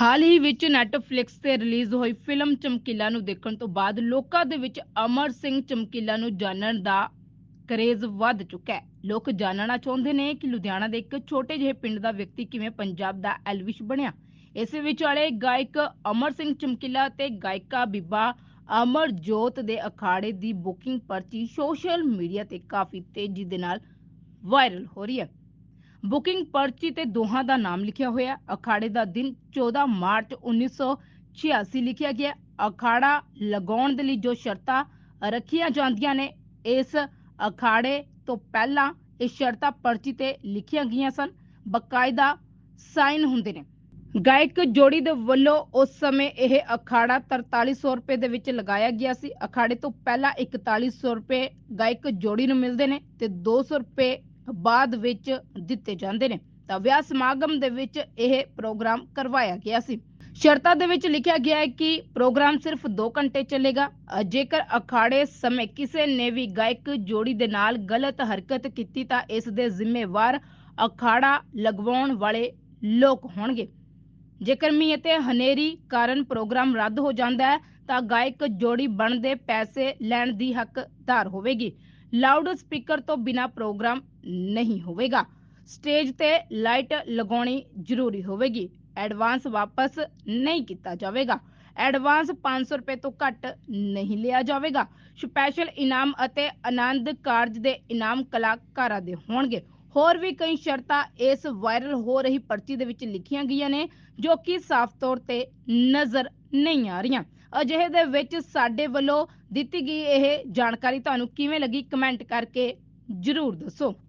ਹਾਲ ਹੀ ਵਿੱਚ ਨੈਟਫਲਿਕਸ ਤੇ ਰਿਲੀਜ਼ ਹੋਈ ਫਿਲਮ ਚਮਕੀਲਾ ਨੂੰ ਦੇਖਣ ਤੋਂ ਬਾਅਦ ਲੋਕਾਂ ਦੇ ਵਿੱਚ ਅਮਰ ਸਿੰਘ ਚਮਕੀਲਾ ਨੂੰ ਜਾਣਨ ਦਾ ਕਰੇਜ਼ ਵੱਧ ਚੁੱਕਾ ਹੈ। ਲੋਕ ਜਾਣਨਾ ਚਾਹੁੰਦੇ ਨੇ ਕਿ ਲੁਧਿਆਣਾ ਦੇ ਇੱਕ ਛੋਟੇ ਜਿਹੇ ਪਿੰਡ ਦਾ ਵਿਅਕਤੀ ਕਿਵੇਂ ਪੰਜਾਬ ਦਾ ਐਲਵਿਸ਼ ਬਣਿਆ। ਇਸ ਵਿਚਾਲੇ ਗਾਇਕ ਅਮਰ ਸਿੰਘ ਚਮਕੀਲਾ ਤੇ ਗਾਇਕਾ ਬੀਬਾ ਅਮਰਜੋਤ ਦੇ ਅਖਾੜੇ ਦੀ ਬੁਕਿੰਗ ਪਰਚੀ ਸੋਸ਼ਲ ਮੀਡੀਆ ਤੇ ਕਾਫੀ ਤੇਜ਼ੀ ਦੇ ਨਾਲ ਵਾਇਰਲ ਹੋ ਰਹੀ ਹੈ। ਬੁਕਿੰਗ ਪਰਚੀ ਤੇ ਦੋਹਾਂ ਦਾ ਨਾਮ ਲਿਖਿਆ ਹੋਇਆ। ਅਖਾੜੇ ਦਾ ਦਿਨ 14 ਮਾਰਚ 1986 ਲਿਖਿਆ ਗਿਆ। ਅਖਾੜਾ ਲਗਾਉਣ ਦੇ ਲਈ ਜੋ ਸ਼ਰਤਾਂ ਰੱਖੀਆਂ ਜਾਂਦੀਆਂ ਨੇ, ਇਸ ਅਖਾੜੇ ਤੋਂ ਪਹਿਲਾਂ ਇਹ ਸ਼ਰਤਾਂ ਪਰਚੀ ਤੇ ਲਿਖੀਆਂ ਗਈਆਂ ਸਨ। ਬਕਾਇਦਾ ਸਾਈਨ ਹੁੰਦੇ ਨੇ। ਗਾਇਕ ਜੋੜੀ ਦੇ ਵੱਲੋਂ ਉਸ ਸਮੇਂ ਇਹ ਅਖਾੜਾ 4300 ਰੁਪਏ ਦੇ ਵਿੱਚ ਲਗਾਇਆ ਗਿਆ ਸੀ। ਅਖਾੜੇ ਤੋਂ ਪਹਿਲਾਂ 4100 ਰੁਪਏ ਗਾਇਕ ਜੋੜੀ ਨੂੰ ਮਿਲਦੇ ਨੇ ਤੇ 200 ਰੁਪਏ ਬਾਅਦ ਵਿੱਚ ਦਿੱਤੇ ਜਾਂਦੇ ਨੇ। ਤਾਂ ਵਿਆਹ ਸਮਾਗਮ ਦੇ ਵਿੱਚ ਇਹ ਪ੍ਰੋਗਰਾਮ ਕਰਵਾਇਆ ਗਿਆ ਸੀ। ਸ਼ਰਤਾਂ ਦੇ ਵਿੱਚ ਲਿਖਿਆ ਗਿਆ ਹੈ ਕਿ ਪ੍ਰੋਗਰਾਮ ਸਿਰਫ 2 ਘੰਟੇ ਚੱਲੇਗਾ। ਜੇਕਰ ਅਖਾੜੇ ਸਮੇਂ ਕਿਸੇ ਨੇ ਵੀ ਗਾਇਕ ਜੋੜੀ ਦੇ ਨਾਲ ਗਲਤ ਹਰਕਤ ਕੀਤੀ ਤਾਂ ਇਸ ਦੇ ਜ਼ਿੰਮੇਵਾਰ ਅਖਾੜਾ ਲਗਵਾਉਣ ਵਾਲੇ ਲੋਕ ਹੋਣਗੇ। ਜੇਕਰ ਮੀਂਹ ਅਤੇ ਹਨੇਰੀ ਕਾਰਨ ਪ੍ਰੋਗਰਾਮ ਰੱਦ ਹੋ ਜਾਂਦਾ ਹੈ ਤਾਂ ਗਾਇਕ ਜੋੜੀ ਬਣਦੇ ਪੈਸੇ ਲੈਣ ਦੀ ਹੱਕਦਾਰ ਹੋਵੇਗੀ। ਲਾਊਡ ਸਪੀਕਰ ਤੋਂ ਬਿਨਾ ਪ੍ਰੋਗਰਾਮ ਨਹੀਂ ਹੋਵੇਗਾ। ਸਟੇਜ ਤੇ ਲਾਈਟ ਲਗਾਉਣੀ ਜ਼ਰੂਰੀ ਹੋਵੇਗੀ। ਐਡਵਾਂਸ ਵਾਪਸ ਨਹੀਂ ਕੀਤਾ ਜਾਵੇਗਾ। ਐਡਵਾਂਸ 500 ਰੁਪਏ ਤੋਂ ਘੱਟ ਨਹੀਂ ਲਿਆ ਜਾਵੇਗਾ। ਸਪੈਸ਼ਲ ਇਨਾਮ ਅਤੇ ਆਨੰਦ ਕਾਰਜ ਦੇ ਇਨਾਮ ਕਲਾਕਾਰਾਂ ਦੇ ਹੋਣਗੇ। ਹੋਰ ਵੀ ਕਈ ਸ਼ਰਤਾਂ ਇਸ ਵਾਇਰਲ ਹੋ ਰਹੀ ਪਰਚੀ ਦੇ ਵਿੱਚ ਲਿਖੀਆਂ ਗਈਆਂ ਨੇ, ਜੋ ਕਿ ਸਾਫ਼ ਤੌਰ ਤੇ ਨਜ਼ਰ ਨਹੀਂ ਆ ਰਹੀਆਂ। ਅਜਿਹੇ ਦੇ ਵਿੱਚ ਸਾਡੇ ਵੱਲੋਂ ਦਿੱਤੀ ਗਈ ਇਹ ਜਾਣਕਾਰੀ ਤੁਹਾਨੂੰ ਕਿਵੇਂ ਲੱਗੀ? ਕਮੈਂਟ ਕਰਕੇ ਜਰੂਰ ਦੱਸੋ।